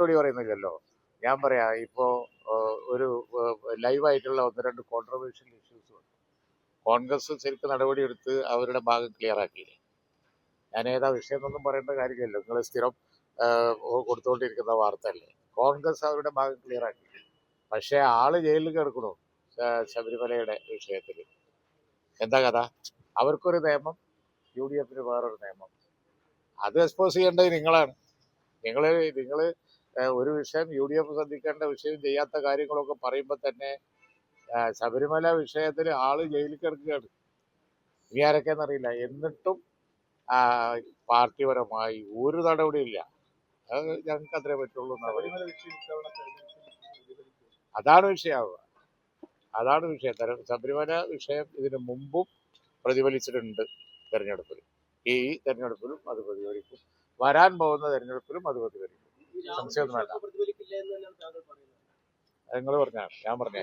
മറുപടി പറയുന്നില്ലല്ലോ. ഞാൻ പറയാം ഇപ്പോ ഏഹ്, ഒരു ലൈവായിട്ടുള്ള ഒന്ന് രണ്ട് കോൺട്രവേഴ്ഷ്യൽ ഇഷ്യൂസ് ഉണ്ട്. കോൺഗ്രസ് ശരിക്കും നടപടിയെടുത്ത് അവരുടെ ഭാഗം ക്ലിയർ ആക്കിയില്ലേ? ഞാൻ ഏതാ വിഷയം എന്നൊന്നും പറയേണ്ട കാര്യമില്ലല്ലോ നിങ്ങൾ സ്ഥിരം കൊടുത്തുകൊണ്ടിരിക്കുന്ന വാർത്ത അല്ലേ കോൺഗ്രസ് അവരുടെ ഭാഗം ക്ലിയർ ആക്കി പക്ഷേ ആൾ ജയിലിൽ കിടക്കണു ശബരിമലയുടെ വിഷയത്തിൽ എന്താ കഥ? അവർക്കൊരു നിയമം യു ഡി എഫിന് വേറൊരു നിയമം. അത് എക്സ്പോസ് ചെയ്യേണ്ടത് നിങ്ങളാണ്. നിങ്ങൾ നിങ്ങൾ ഒരു വിഷയം യു ഡി എഫ് ശ്രദ്ധിക്കേണ്ട വിഷയം ചെയ്യാത്ത കാര്യങ്ങളൊക്കെ പറയുമ്പോൾ തന്നെ ശബരിമല വിഷയത്തിൽ ആൾ ജയിലിൽ കിടക്കുകയാണ്. ഇനി ആരൊക്കെയെന്നറിയില്ല എന്നിട്ടും പാർട്ടിപരമായി ഒരു നടപടിയില്ല അത് ഞങ്ങൾക്ക് അത്രേ പറ്റുള്ളൂ. അതാണ് വിഷയമാവുക അതാണ് വിഷയം. തെര- ശബരിമല വിഷയം ഇതിന് മുമ്പും പ്രതിഫലിച്ചിട്ടുണ്ട് തെരഞ്ഞെടുപ്പിൽ ഈ തെരഞ്ഞെടുപ്പിലും അത് പ്രതിഫലിക്കും. വരാൻ പോകുന്ന തെരഞ്ഞെടുപ്പിലും അത് പ്രതിഫലിക്കും. സംശയമൊന്നും വേണ്ട. നിങ്ങൾ പറഞ്ഞാണ് ഞാൻ പറഞ്ഞ